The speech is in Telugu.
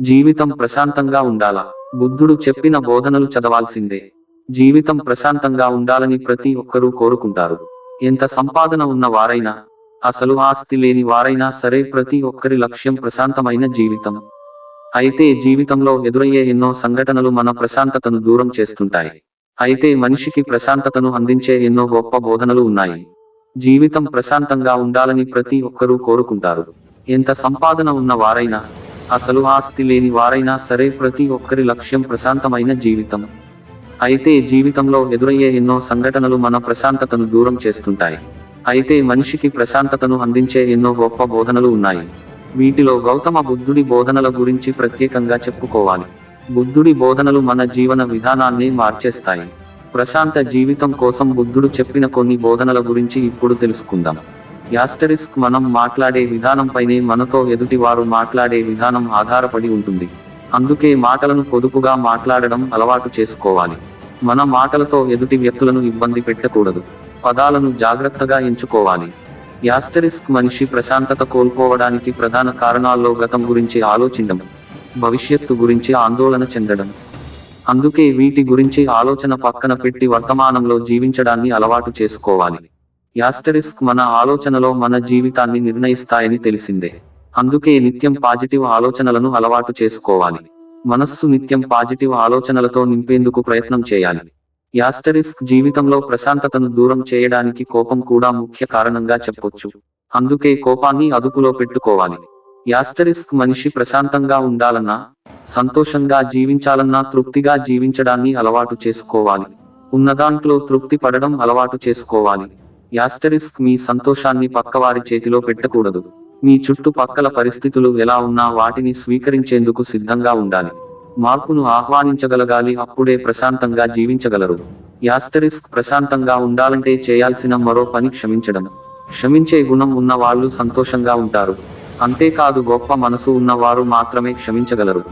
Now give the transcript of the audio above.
జీవితం ప్రశాంతంగా ఉండాలా? బుద్ధుడు చెప్పిన బోధనలు చదవాల్సిందే. జీవితం ప్రశాంతంగా ఉండాలని ప్రతి ఒక్కరూ కోరుకుంటారు. ఎంత సంపాదన ఉన్న వారైనా అసలు ఆస్తి లేని వారైనా సరే ప్రతి ఒక్కరి లక్ష్యం ప్రశాంతమైన జీవితం. అయితే జీవితంలో ఎదురయ్యే ఎన్నో సంఘటనలు మన ప్రశాంతతను దూరం చేస్తుంటాయి. అయితే మనిషికి ప్రశాంతతను అందించే ఎన్నో గొప్ప బోధనలు ఉన్నాయి. జీవితం ప్రశాంతంగా ఉండాలని ప్రతి ఒక్కరూ కోరుకుంటారు. ఎంత సంపాదన ఉన్న వారైనా అసలు ఆస్తి లేని వారైనా సరే ప్రతి ఒక్కరి లక్ష్యం ప్రశాంతమైన జీవితం. అయితే జీవితంలో ఎదురయ్యే ఎన్నో సంఘటనలు మన ప్రశాంతతను దూరం చేస్తుంటాయి. అయితే మనిషికి ప్రశాంతతను అందించే ఎన్నో గొప్ప బోధనలు ఉన్నాయి. వీటిలో గౌతమ బుద్ధుడి బోధనల గురించి ప్రత్యేకంగా చెప్పుకోవాలి. బుద్ధుడి బోధనలు మన జీవన విధానాన్ని మార్చేస్తాయి. ప్రశాంత జీవితం కోసం బుద్ధుడు చెప్పిన కొన్ని బోధనల గురించి ఇప్పుడు తెలుసుకుందాం. యాస్టరిస్క్ మనం మాట్లాడే విధానంపైనే మనతో ఎదుటివారు మాట్లాడే విధానం ఆధారపడి ఉంటుంది. అందుకే మాటలను పొదుపుగా మాట్లాడడం అలవాటు చేసుకోవాలి. మన మాటలతో ఎదుటి వ్యక్తులను ఇబ్బంది పెట్టకూడదు. పదాలను జాగ్రత్తగా ఎంచుకోవాలి. యాస్టరిస్క్ మనిషి ప్రశాంతత కోల్పోవడానికి ప్రధాన కారణాల్లో గతం గురించి ఆలోచించడం భవిష్యత్తు గురించి ఆందోళన చెందడం. అందుకే వీటి గురించి ఆలోచన పక్కన పెట్టి వర్తమానంలో జీవించడాన్ని అలవాటు చేసుకోవాలి. యాస్టరిస్క్ మన ఆలోచనలో మన జీవితాన్ని నిర్ణయిస్తాయని తెలిసిందే. అందుకే నిత్యం పాజిటివ్ ఆలోచనలను అలవాటు చేసుకోవాలి. మనస్సు నిత్యం పాజిటివ్ ఆలోచనలతో నింపేందుకు ప్రయత్నం చేయాలి. యాస్టరిస్క్ జీవితంలో ప్రశాంతతను దూరం చేయడానికి కోపం కూడా ముఖ్య కారణంగా చెప్పొచ్చు. అందుకే కోపాన్ని అదుపులో పెట్టుకోవాలి. యాస్టరిస్క్ మనిషి ప్రశాంతంగా ఉండాలన్నా సంతోషంగా జీవించాలన్నా తృప్తిగా జీవించడాన్ని అలవాటు చేసుకోవాలి. ఉన్నదాంట్లో తృప్తి పడడం అలవాటు చేసుకోవాలి. యాస్టరిస్క్ మీ సంతోషాన్ని పక్కవారి చేతిలో పెట్టకూడదు. మీ చుట్టుపక్కల పరిస్థితులు ఎలా ఉన్నా వాటిని స్వీకరించేందుకు సిద్ధంగా ఉండాలి. మార్పును ఆహ్వానించగలగాలి అప్పుడే ప్రశాంతంగా జీవించగలరు. యాస్టరిస్క్ ప్రశాంతంగా ఉండాలంటే చేయాల్సిన మరో పని క్షమించడం. క్షమించే గుణం ఉన్న వాళ్ళు సంతోషంగా ఉంటారు. అంతేకాదు గొప్ప మనసు ఉన్నవారు మాత్రమే క్షమించగలరు.